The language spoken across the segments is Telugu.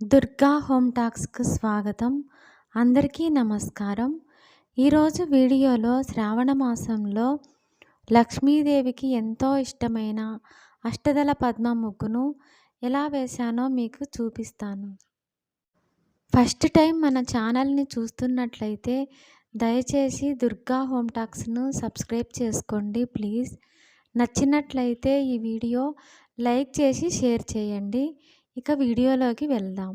దుర్గా హోమ్ టాక్స్కు స్వాగతం. అందరికీ నమస్కారం. ఈరోజు వీడియోలో శ్రావణ మాసంలో లక్ష్మీదేవికి ఎంతో ఇష్టమైన అష్టదళ పద్మ ముగ్గును ఎలా వేశానో మీకు చూపిస్తాను. ఫస్ట్ టైం మన ఛానల్ని చూస్తున్నట్లయితే దయచేసి దుర్గా హోమ్ టాక్స్ను సబ్స్క్రైబ్ చేసుకోండి ప్లీజ్. నచ్చినట్లయితే ఈ వీడియో లైక్ చేసి షేర్ చేయండి. ఇక వీడియోలోకి వెళ్దాం.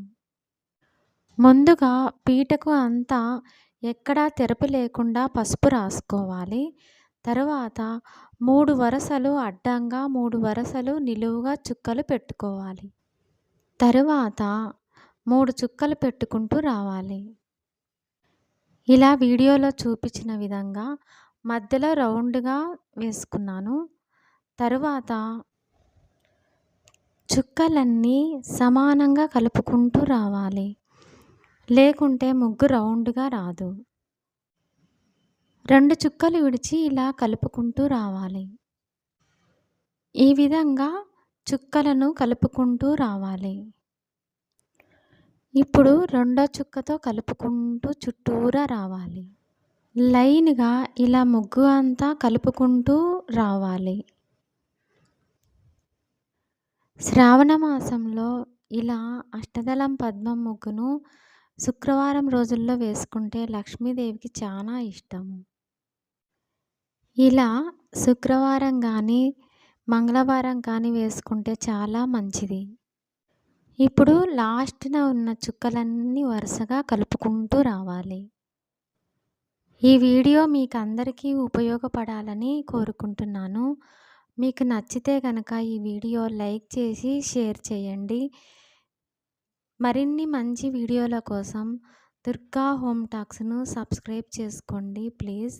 ముందుగా పీటకు అంతా ఎక్కడా తెరపు లేకుండా పసుపు రాసుకోవాలి. తరువాత మూడు వరుసలు అడ్డంగా మూడు వరసలు నిలువుగా చుక్కలు పెట్టుకోవాలి. తరువాత మూడు చుక్కలు పెట్టుకుంటూ రావాలి. ఇలా వీడియోలో చూపించిన విధంగా మధ్యలో రౌండ్గా వేసుకున్నాను. తరువాత చుక్కలన్నీ సమానంగా కలుపుకుంటూ రావాలి. లేకుంటే ముగ్గు రౌండ్గా రాదు. రెండు చుక్కలు విడిచి ఇలా కలుపుకుంటూ రావాలి. ఈ విధంగా చుక్కలను కలుపుకుంటూ రావాలి. ఇప్పుడు రెండో చుక్కతో కలుపుకుంటూ చుట్టూరా రావాలి. లైన్గా ఇలా ముగ్గు అంతా కలుపుకుంటూ రావాలి. శ్రావణ మాసంలో ఇలా అష్టదళం పద్మం ముగ్గును శుక్రవారం రోజుల్లో వేసుకుంటే లక్ష్మీదేవికి చాలా ఇష్టము. ఇలా శుక్రవారం కానీ మంగళవారం కానీ వేసుకుంటే చాలా మంచిది. ఇప్పుడు లాస్ట్న ఉన్న చుక్కలన్నీ వరుసగా కలుపుకుంటూ రావాలి. ఈ వీడియో మీకు అందరికీ ఉపయోగపడాలని కోరుకుంటున్నాను. మీకు నచ్చితే కనుక ఈ వీడియో లైక్ చేసి షేర్ చేయండి. మరిన్ని మంచి వీడియోల కోసం దుర్గా హోమ్ టాక్స్ను సబ్స్క్రైబ్ చేసుకోండి ప్లీజ్.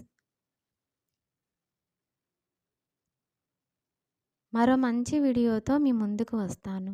మరో మంచి వీడియోతో మీ ముందుకు వస్తాను.